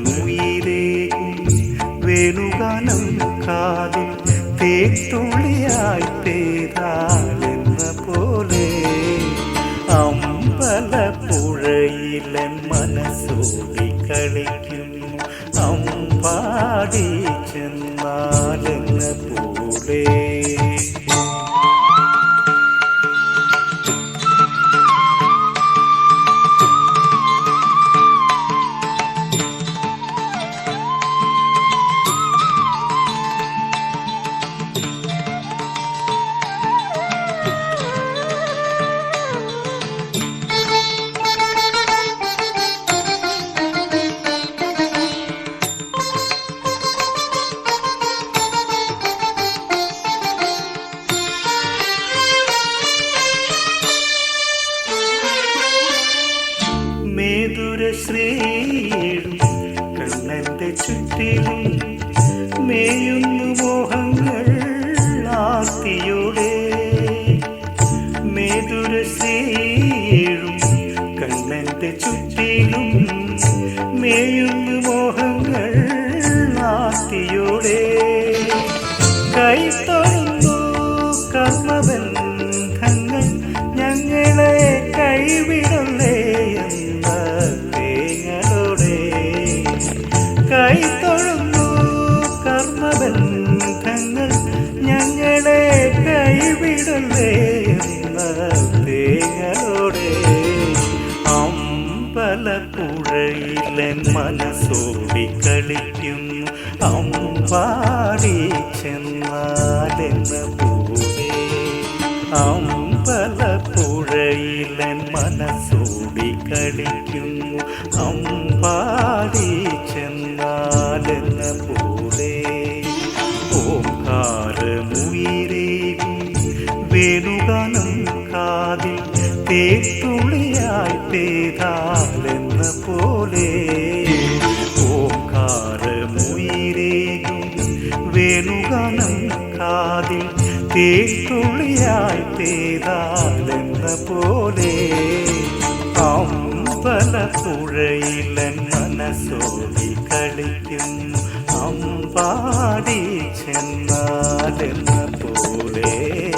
ഓങ്കാരമുയിലേകും വേണുഗാനം കാതിൽ തേത്തുള്ളിയായി പെയ്താലെന്ന പോലെ അമ്പലപ്പുഴയിലൻ മനസ്സോടി കളിക്കുന്നു അമ്പാടി ചെന്നാലെന്ന മേതുര കണ്ണന്റെ ചുറ്റിലും മേയുന്നു മോഹങ്ങൾ ആർത്തിയോടെ. മേതുര ശ്രീടും കണ്ണന്റെ ചുറ്റിലും മേയുന്നു മോഹങ്ങൾ ആർത്തിയോടെ. കൈ തൊഴുന്നു കർമ്മബന്ധങ്ങൾ ഞങ്ങളെ കൈവിടല്ലേ അമ്പലപ്പുഴയിലൻ മനസ്സോടി കളിക്കുന്നു. അമ്പാടി ചെന്നാലെന്ന പോലെ അമ്പലപ്പുഴയിലൻ മനസ്സോടി കളിക്കുന്നു. അമ്പാടി ചെന്നാലെന്ന പോലെ ഓംകാരമുയിരേകും വേണുഗാനം കാതിൽ തേത്തുളിയായി പെയ്താലെന്ന പോലെ. ഓക്കാരമുയിരേകും വേണുഗാനം കാതിൽ തേത്തുള്ളിയായി തേതാലെന്ന പോലെ. അമ്പലപ്പുഴയിലൻ മനസ്സോടി കളിക്കും അമ്പാടി ചെന്നാലെന്ന പോലെ.